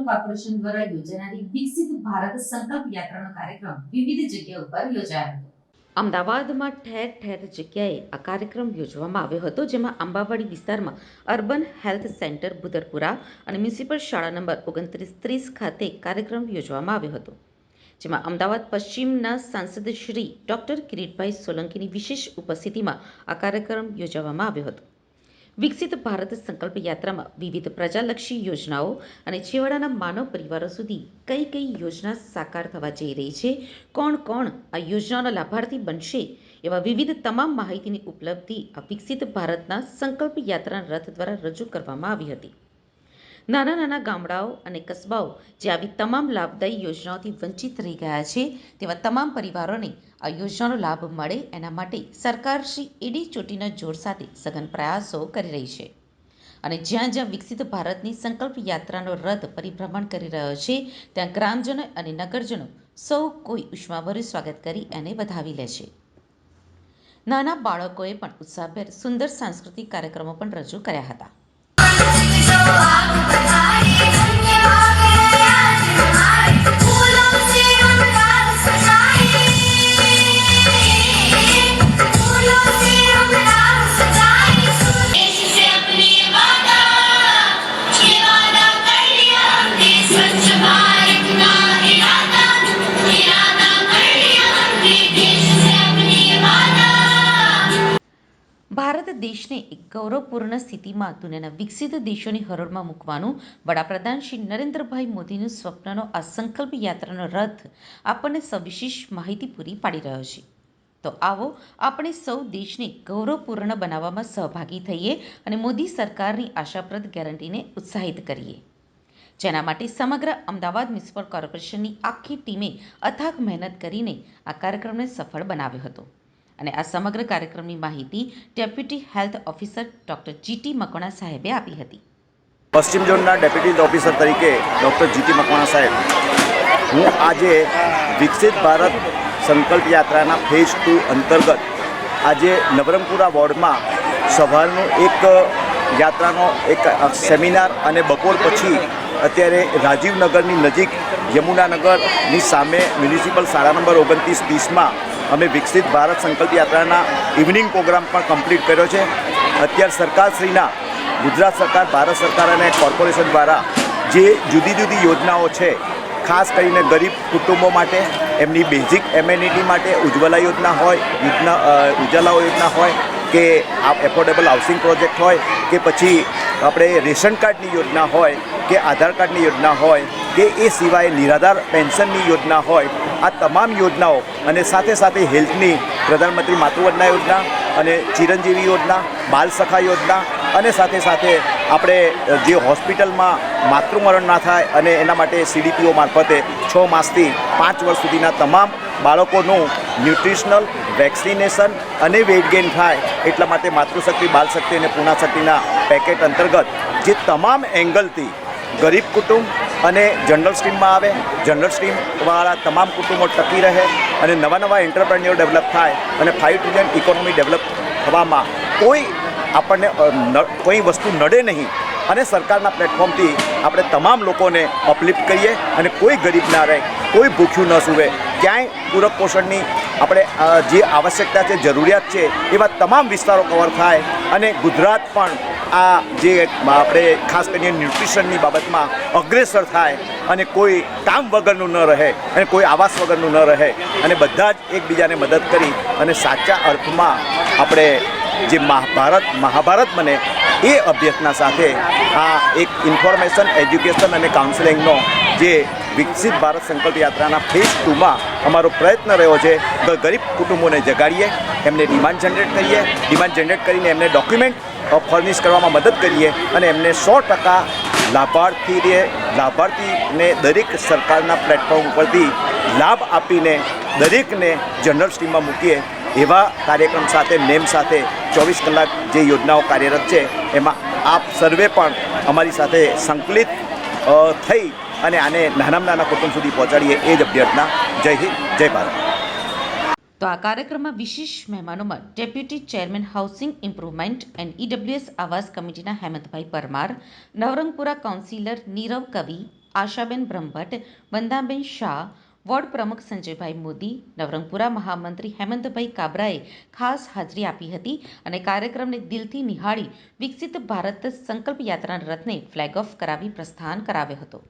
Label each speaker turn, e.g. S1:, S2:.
S1: Municipal corporation દ્વારા યોજાનારી વિકસિત ભારત સંકલ્પ યાત્રાનો કાર્યક્રમ વિવિધ જગ્યા ઉપર યોજાયો હતો.
S2: અમદાવાદમાં ઠેર ઠેર જગ્યાએ આ કાર્યક્રમ યોજવામાં આવ્યો હતો, જેમાં આંબાવાડી વિસ્તારમાં અર્બન હેલ્થ સેન્ટર બુદરપુરા અને મ્યુનિસિપલ શાળા નંબર ઓગણત્રીસ ત્રીસ ખાતે કાર્યક્રમ યોજવામાં આવ્યો હતો. જેમાં અમદાવાદ પશ્ચિમના સાંસદ શ્રી ડોક્ટર કિરીટભાઈ સોલંકીની વિશેષ ઉપસ્થિતિમાં આ કાર્યક્રમ યોજવામાં આવ્યો હતો. વિકસિત ભારત સંકલ્પ યાત્રામાં વિવિધ પ્રજાલક્ષી યોજનાઓ અને છેવાડાના માનવ પરિવારો સુધી કઈ કઈ યોજના સાકાર થવા જઈ રહી છે, કોણ કોણ આ યોજનાનો લાભાર્થી બનશે એવા વિવિધ તમામ માહિતીની ઉપલબ્ધિ આ વિકસિત ભારતના સંકલ્પ યાત્રાના રથ દ્વારા રજૂ કરવામાં આવી હતી. નાના નાના ગામડાઓ અને કસ્બાઓ જે આવી તમામ લાભદાયી યોજનાઓથી વંચિત રહી ગયા છે, તેવા તમામ પરિવારોને આ યોજનાનો લાભ મળે એના માટે સરકાર શ્રી એડી ચોટીના જોર સાથે સઘન પ્રયાસો કરી રહી છે. અને જ્યાં જ્યાં વિકસિત ભારતની સંકલ્પ યાત્રાનો રથ પરિભ્રમણ કરી રહ્યો છે, ત્યાં ગ્રામજનો અને નગરજનો સૌ કોઈ ઉષ્માભર્યું સ્વાગત કરી એને વધાવી લે છે. નાના બાળકોએ પણ ઉત્સાહભેર સુંદર સાંસ્કૃતિક કાર્યક્રમો પણ રજૂ કર્યા હતા. દેશને એક ગૌરવપૂર્ણ સ્થિતિમાં દુનિયાના વિકસિત દેશોની હરોળમાં મૂકવાનું વડાપ્રધાન શ્રી નરેન્દ્રભાઈ મોદીનું સ્વપ્નનો આ સંકલ્પ યાત્રાનો રથ આપણને સવિશેષ માહિતી પૂરી પાડી રહ્યો છે. તો આવો આપણે સૌ દેશને ગૌરવપૂર્ણ બનાવવામાં સહભાગી થઈએ અને મોદી સરકારની આશાપ્રદ ગેરંટીને ઉત્સાહિત કરીએ. જેના માટે સમગ્ર અમદાવાદ મ્યુનિસિપલ કોર્પોરેશનની આખી ટીમે અથાગ મહેનત કરીને આ કાર્યક્રમને સફળ બનાવ્યો હતો. અને આ સમગ્ર કાર્યક્રમની માહિતી deputy health officer doctor GT Makwana સાહેબે આપી હતી.
S3: પશ્ચિમ ઝોનના ડેપ્યુટી ઓફિસર તરીકે ડૉક્ટર જીટી મકવાણા સાહેબ, હું આજે વિકસિત ભારત સંકલ્પ યાત્રાના ફેઝ ટુ અંતર્ગત આજે નવરંગપુરા વોર્ડમાં સવારનું એક યાત્રાનો એક સેમિનાર અને બપોર પછી અત્યારે રાજીવનગરની નજીક યમુનાનગરની સામે મ્યુનિસિપલ શાળા નંબર ઓગણત્રીસ, ત્રીસમાં અમે વિકસિત ભારત સંકલ્પ યાત્રાના ઇવનિંગ પ્રોગ્રામ પણ કમ્પ્લીટ કર્યો છે. અત્યારે સરકારશ્રીના, ગુજરાત સરકાર, ભારત સરકાર અને કોર્પોરેશન દ્વારા જે જુદી જુદી યોજનાઓ છે, ખાસ કરીને ગરીબ કુટુંબો માટે, એમની બેઝિક એમ્યુનિટી માટે ઉજ્જવલા યોજના હોય, યોજના ઉજાલા યોજના હોય, કે આ એફોર્ડેબલ હાઉસિંગ પ્રોજેક્ટ હોય, કે પછી આપણે રેશન કાર્ડની યોજના હોય, કે આધાર કાર્ડની યોજના હોય કે એ સિવાય નિરાધાર પેન્શનની યોજના હોય, આ તમામ યોજનાઓ અને સાથે સાથે હેલ્થની, પ્રધાનમંત્રી માતૃવંદના યોજના અને ચિરંજીવી યોજના, બાલ સખા યોજના અને સાથે સાથે આપણે જે હોસ્પિટલમાં માતૃમરણ ના થાય અને એના માટે સીડીપીઓ મારફતે છ માસથી પાંચ વર્ષ સુધીના તમામ બાળકોનું ન્યુટ્રિશનલ વેક્સિનેશન અને વેઇટ ગેઇન થાય એટલા માટે માતૃશક્તિ, બાલશક્તિ અને પૂર્ણાશક્તિના પેકેટ અંતર્ગત જે તમામ એંગલથી ગરીબ કુટુંબ અને જનરલ સ્ટ્રીમમાં આવે. જનરલ સ્ટ્રીમવાળા તમામ કુટુંબો ટકી રહે અને નવા નવા એન્ટરપ્રેન્યોર ડેવલપ થાય અને ફાઇવ ટ્રિલિયન ઇકોનોમી ડેવલપ થવામાં કોઈ આપણને કોઈ વસ્તુ નડે નહીં. અને સરકારના પ્લેટફોર્મથી આપણે તમામ લોકોને અપલિફ્ટ કરીએ અને કોઈ ગરીબ ના રહે, કોઈ ભૂખ્યું ન સૂવે. ક્યાંય પૂરક પોષણની આપણે જે આવશ્યકતા છે, જરૂરિયાત છે, એવા તમામ વિસ્તારો કવર થાય અને ગુજરાત પણ આ જે આપણે ખાસ કરીને ન્યુટ્રિશનની બાબતમાં અગ્રેસર થાય અને કોઈ કામ વગરનું ન રહે અને કોઈ આવાસ વગરનું ન રહે અને બધા જ એકબીજાને મદદ કરી અને સાચા અર્થમાં આપણે જે મહાભારત મહાભારત બને એ અભ્યર્થના સાથે આ એક ઇન્ફોર્મેશન, એજ્યુકેશન અને કાઉન્સેલિંગનો જે વિકસિત ભારત સંકલ્પ યાત્રાના ફેઝ ટુમાં અમારો પ્રયત્ન રહ્યો છે, ગરીબ કુટુંબોને જગાડીએ, એમને ડિમાન્ડ જનરેટ કરીએ, ડિમાન્ડ જનરેટ કરીને એમને ડોક્યુમેન્ટ ફર્નિશ કરવામાં મદદ કરીએ અને એમને સો ટકા લાભાર્થીને લાભાર્થીને દરેક સરકારના પ્લેટફોર્મ ઉપરથી લાભ આપીને દરેકને જનરલ સ્કીમમાં મૂકીએ એવા કાર્યક્રમ સાથે નેમ સાથે ચોવીસ કલાક જે યોજનાઓ કાર્યરત છે, એમાં આપ સર્વે પણ અમારી સાથે સંકલિત થઈ અને આને નાનામાં નાના કુટુંબ સુધી પહોંચાડીએ એ જ અભ્યર્થના. જય હિન્દ, જય ભારત.
S2: તો આ કાર્યક્રમમાં વિશેષ મહેમાનોમાં deputy chairman housing improvement and EWS આવાસ કમિટીના હેમંતભાઈ પરમાર, નવરંગપુરા કાઉન્સિલર નીરવ કવિ, આશાબેન બ્રહ્મભટ્ટ, વંદાબેન શાહ, વોર્ડ પ્રમુખ સંજયભાઈ મોદી, નવરંગપુરા મહામંત્રી હેમંતભાઈ કાબરાએ ખાસ હાજરી આપી હતી અને કાર્યક્રમને દિલથી નિહાળી વિકસિત ભારત સંકલ્પ યાત્રાના રથને ફ્લેગ ઓફ કરાવી પ્રસ્થાન કરાવ્યો હતો.